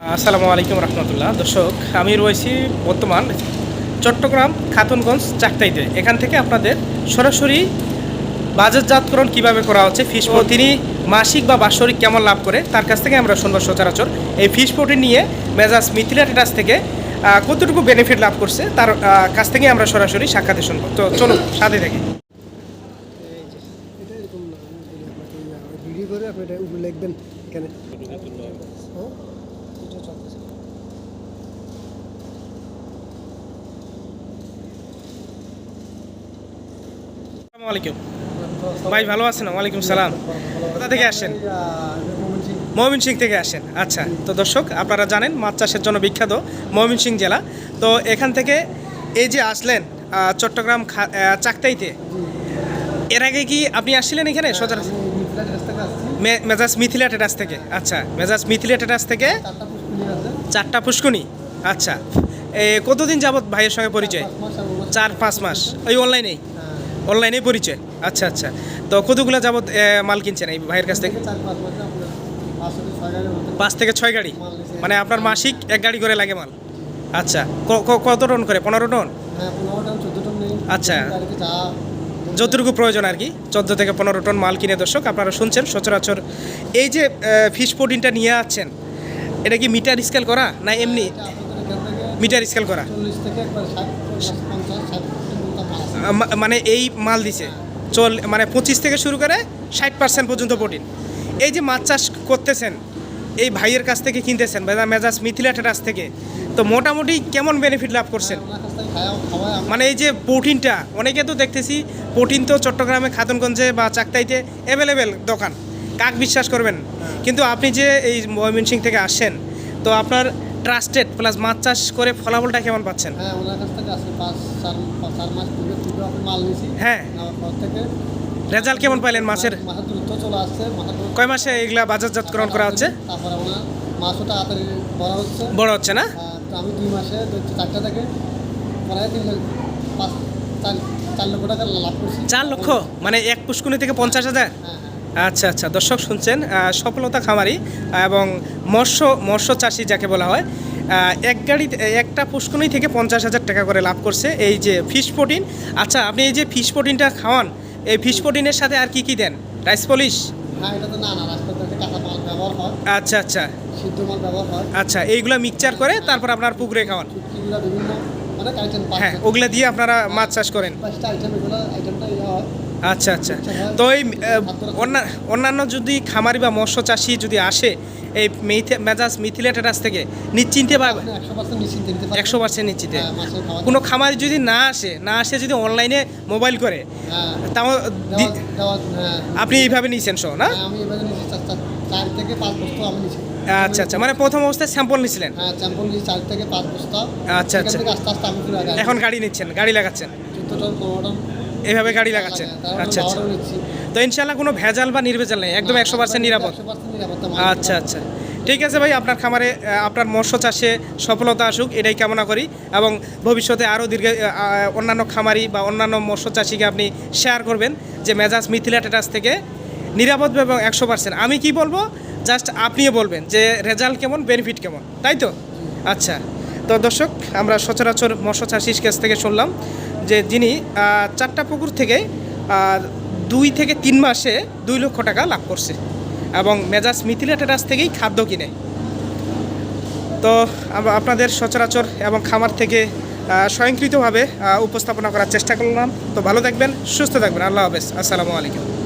আসসালামু আলাইকুম রহমতুল্লাহ। দর্শক আমি রয়েছি বর্তমান চট্টগ্রাম খাতুনগঞ্জ চাকতাইতে। এখান থেকে আপনাদের সরাসরি বাজারজাতকরণ কীভাবে করা হচ্ছে ফিশ পো- তিনি মাসিক বা বাৎসরিক কেমন লাভ করে তার কাছ থেকে আমরা শুনব সচরাচর। এই ফিশ পোটি নিয়ে মেজাজ মিথিলা টেটাস থেকে কতটুকু বেনিফিট লাভ করছে তার কাছ থেকে আমরা সরাসরি সাক্ষাতে শুনব। তো চলুন সাথে থাকি। করে আপনি এটা লিখবেন এখানে। হ্যাঁ? চলতেছে। আলাইকুম। ভাই ভালো আছেন? ওয়ালাইকুম সালাম। কোথা থেকে আসেন। ময়মন সিং থেকে। আসেন আচ্ছা তো দর্শক আপনারা জানেন মাছ চাষের জন্য বিখ্যাত ময়মন সিং জেলা। তো এখান থেকে এই যে আসলেন চট্টগ্রাম চাকতাইতে এর আগে কি আপনি আসছিলেন এখানে? সচরাচর? আমি মিথিলা টেরাস থেকে মেজাজ আচ্ছা মেজাজ মিথিলা টেটাস থেকে? চারটা পুষ্কুনি? আচ্ছা। কতদিন যাবৎ ভাইয়ের সঙ্গে পরিচয়? চার পাঁচ মাস। ওই অনলাইনেই? অনলাইনেই পরিচয়? আচ্ছা আচ্ছা। তো কতগুলো যাবত এ, মাল কিনছেন এই ভাইয়ের কাছ থেকে? পাঁচ থেকে ছয় গাড়ি। মানে আপনার মাসিক এক গাড়ি করে লাগে মাল? আচ্ছা। কত টন করে? পনেরো টন। আচ্ছা। যতটুকু প্রয়োজন আর কি। চোদ্দ থেকে পনেরো টন মাল কিনে দর্শক আপনারা শুনছেন সচরাচর। এই যে ফিশ প্রোটিনটা নিয়ে আসছেন এটা কি মিটার স্কেল করা না এমনি মিটার স্কেল করা? মানে এই মাল দিছে। চল মানে পঁচিশ থেকে শুরু করে ষাট পার্সেন্ট পর্যন্ত প্রোটিন। এই যে মাছ চাষ করতেছেন, এই ভাইয়ের কাছ থেকে কিনতেছেন মেজা মেজাজ মিথিলা টেটাস থেকে, তো মোটামুটি কেমন বেনিফিট লাভ করছেন? কাছ মানে এই যে প্রোটিনটা, অনেকে তো দেখতেছি প্রোটিন তো চট্টগ্রামে খাতুনগঞ্জে বা চাকতাইতে অ্যাভেলেবেল দোকান। কাক বিশ্বাস করবেন? কিন্তু আপনি যে এই ময়মনসিং থেকে আসেন তো আপনার ট্রাস্টেড প্লাস মাছ চাষ করে ফলাফলটা কেমন পাচ্ছেন? হ্যাঁ ওনার কাছ থেকে পাঁচ চার চার মাস পূর্বে পূর্বে আমি মাল নিয়েছি। হ্যাঁ। পর থেকে রেজাল্ট কেমন পাইলেন মাছের? দ্রুত চলে আসছে কয় মাসে এগুলা বাজারজাতকরণ করা হচ্ছে? তারপরে ওনার মাছও তাড়াতাড়ি বড় হচ্ছে। বড় হচ্ছে না? তো আমি দুই মাসে চারটা থেকে প্রায় তিন লাখ পাঁচ চার লক্ষ টাকা লাভ করছি। চার লক্ষ? মানে এক পুষ্কুনি থেকে পঞ্চাশ হাজার? হ্যাঁ হ্যাঁ। আচ্ছা আচ্ছা। দর্শক শুনছেন? সফলতা খামারি এবং মৎস্য মৎস্য চাষি যাকে বলা হয় এক গাড়ি একটা পুষ্করণী থেকে পঞ্চাশ হাজার টাকা করে লাভ করছে এই যে ফিশ প্রোটিন আচ্ছা আপনি এই যে ফিশ প্রোটিনটা খাওয়ান এই ফিশ প্রোটিনের সাথে আর কি কি দেন? রাইস পলিশ হ্যাঁ ব্যবহার হয়। আচ্ছা আচ্ছা। আচ্ছা এইগুলো মিক্সচার করে তারপর আপনার পুকুরে খাওয়ান। হ্যাঁ ওগুলো দিয়ে আপনারা মাছ চাষ করেন। আচ্ছা আচ্ছা। তো এই অন্যান্য যদি খামারি বা মৎস্য চাষি যদি আসে এই মেথে মেজাজ মিথিলা টেটাস থেকে নিশ্চিন্তে বা একশো পার্সেন্ট নিশ্চিন্তে হ্যাঁ, কোনো খামারি যদি না আসে না আসে যদি অনলাইনে মোবাইল করে হ্যাঁ। তাও হ্যাঁ। আপনি এইভাবে নিয়েছেন শো না? হ্যাঁ, আচ্ছা আচ্ছা। মানে প্রথম অবস্থায় স্যাম্পল নিয়েছিলেন হ্যাঁ আচ্ছা, আচ্ছা। এখন গাড়ি নিচ্ছেন গাড়ি লাগাচ্ছেন? এইভাবে গাড়ি লাগাচ্ছেন? আচ্ছা আচ্ছা। বারোটাও তো ইনশাল্লাহ কোনো ভেজাল বা নির্ভেজাল নেই একদম একশো পার্সেন্ট নিরাপদ। আচ্ছা আচ্ছা। ঠিক আছে ভাই আপনার খামারে আপনার মৎস্য চাষে সফলতা আসুক এটাই কামনা করি। এবং ভবিষ্যতে আরও দীর্ঘ অন্যান্য খামারি বা অন্যান্য মৎস্য চাষিকে আপনি শেয়ার করবেন যে মেজাজ মিথিলা টেটাস থেকে নিরাপদ এবং একশো পার্সেন্ট। আমি কি বলব? জাস্ট আপনিও বলবেন যে রেজাল্ট কেমন বেনিফিট কেমন তাই তো? আচ্ছা তো দর্শক আমরা সচরাচর মৎস্য চাষির কাছ থেকে শুনলাম। যে যিনি চারটা পুকুর থেকে দুই থেকে তিন মাসে দুই লক্ষ টাকা লাভ করছে এবং মেজাজ মিথিলা টেরাস থেকেই খাদ্য কিনে। তো আপনাদের সচরাচর এবং খামার থেকে স্বয়ংক্রিয়ভাবে উপস্থাপনা করার চেষ্টা করলাম। তো ভালো থাকবেন, সুস্থ থাকবেন। আল্লাহ হাফেজ। আসসালামু আলাইকুম।